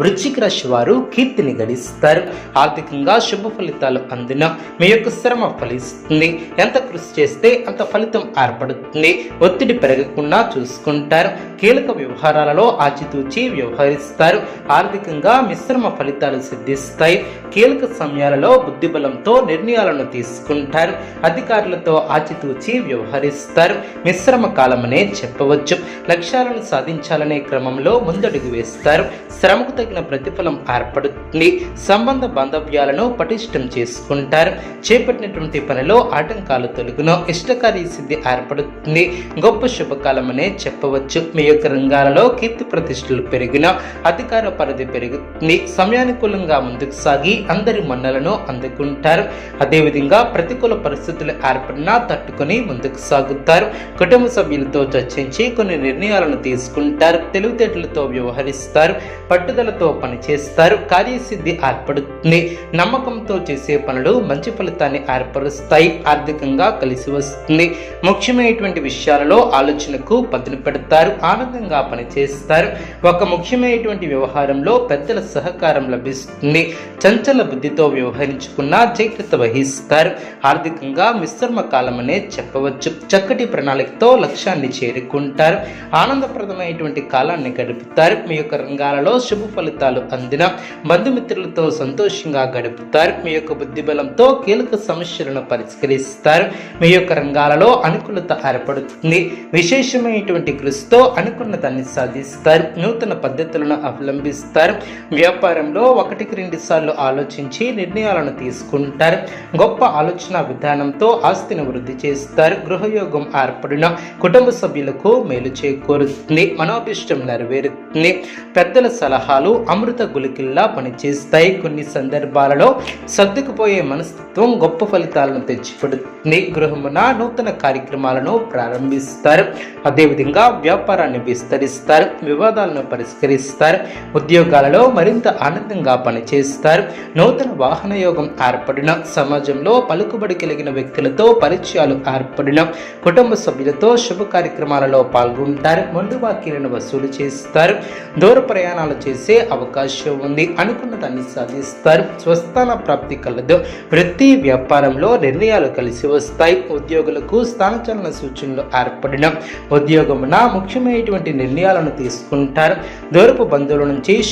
వృశ్చిక రాశి వారు కీర్తిని గడిస్తారు. ఆర్థికంగా శుభ ఫలితాలు అందిన మీ యొక్క శ్రమ ఫలిస్తుంది. ఎంత కృషి చేస్తే అంత ఫలితం ఏర్పడుతుంది. ఒత్తిడి పెరగకుండా చూసుకుంటారు. కీలక వ్యవహారాలలో ఆచితూచి వ్యవహరిస్తారు. ఆర్థికంగా మిశ్రమ ఫలితాలు సిద్ధిస్తాయి. కీలక సమయాలలో బుద్ధిబలంతో నిర్ణయాలను తీసుకుంటారు. అధికారులతో ఆచితూచి వ్యవహరిస్తారు. మిశ్రమ కాలమనే చెప్పవచ్చు. లక్ష్యాలను సాధించాలనే క్రమంలో ముందడుగు వేస్తారు. శ్రమకు తగిన ప్రతిఫలం ఏర్పడుతుంది. సంబంధ బాంధవ్యాలను పటిష్టం చేసుకుంటారు. చేపట్టినటువంటి పనిలో ఆటంకాలు తొలగును. ఇష్టకారి సిద్ధి ఏర్పడుతుంది. గొప్ప శుభకాలమనే చెప్పవచ్చు. మీ యొక్క రంగాలలో కీర్తి ప్రతిష్టలు పెరిగిన అధికార పరిధి పెరుగుతుంది. సమయానుకూలంగా ముందుకు సాగి అందరి మన్నలను అందుకుంటారు. అదేవిధంగా ప్రతికూల పరిస్థితులు ఏర్పడినా తట్టుకొని ముందుకు సాగుతారు. కుటుంబ సభ్యులతో చర్చించి కొన్ని నిర్ణయాలను తీసుకుంటారు. తెలివితేటలతో వ్యవహరిస్తారు. పట్టుదల పట్టుదలతో పనిచేస్తారు కార్యసిద్ధి ఏర్పడుతుంది. నమ్మకంతో చేసే పనులు మంచి ఫలితాన్ని ఏర్పరుస్తాయి. ఆర్థికంగా కలిసి వస్తుంది. ముఖ్యమైనటువంటి విషయాలలో ఆలోచనకు పదును పెడతారు. ఆనందంగా పనిచేస్తారు ఒక ముఖ్యమైనటువంటి వ్యవహారంలో పెద్దల సహకారం లభిస్తుంది. చంచల బుద్ధితో వ్యవహరించుకున్న జాగ్రత్త వహిస్తారు. ఆర్థికంగా మిశ్రమ కాలం అనే చెప్పవచ్చు. చక్కటి ప్రణాళికతో లక్ష్యాన్ని చేరుకుంటారు. ఆనందప్రదమైనటువంటి కాలాన్ని గడుపుతారు. మీ యొక్క రంగాలలో శుభ ఫలితాలు అందిన బంధుమిత్రులతో సంతోషంగా గడుపుతారు. మీ యొక్క బుద్ధిబలంతో కీలక సమస్యలను పరిష్కరిస్తారు. మీ యొక్క రంగాలలో అనుకూలత ఏర్పడుతుంది. విశేషమైనటువంటి కృషితో అనుకున్న దాన్ని సాధిస్తారు. నూతన పద్ధతులను అవలంబిస్తారు. వ్యాపారంలో ఒకటికి రెండు సార్లు ఆలోచించి నిర్ణయాలను తీసుకుంటారు. గొప్ప ఆలోచన విధానంతో ఆస్తిని వృద్ధి చేస్తారు. గృహయోగం ఏర్పడిన కుటుంబ సభ్యులకు మేలు చేకూరుతుంది. మనోభిష్టం నెరవేరుతుంది. పెద్దల సలహాలు అమృత గులికిల్లా పనిచేస్తాయి. కొన్ని సందర్భాలలో సర్దుకుపోయే మనస్తత్వం గొప్ప ఫలితాలను తెచ్చిపెడుతుంది. గృహమున నూతన కార్యక్రమాలను ప్రారంభిస్తారు. అదేవిధంగా వ్యాపారాన్ని విస్తరిస్తారు. వివాదాలను పరిష్కరిస్తారు. ఉద్యోగాలలో మరింత ఆనందంగా పనిచేస్తారు. నూతన వాహన యోగం ఏర్పడిన సమాజంలో పలుకుబడి కలిగిన వ్యక్తులతో పరిచయాలు ఏర్పడిన కుటుంబ సభ్యులతో శుభ కార్యక్రమాలలో పాల్గొంటారు. ముందు వాక్యాలను వసూలు చేస్తారు. దూర ప్రయాణాలు చేసే అవకాశం ఉంది. అనుకున్న దాన్ని సాధిస్తారు. స్వస్థాన ప్రాప్తి కలదు. వృత్తి వ్యాపారంలో నిర్ణయాలు కలిసి వస్తాయి. ఉద్యోగులకు స్థానచలన సూచనలు ఏర్పడిన ఉద్యోగమున ముఖ్యమైనటువంటి నిర్ణయాలను తీసుకుంటారు. దూరపు బంధువుల నుంచి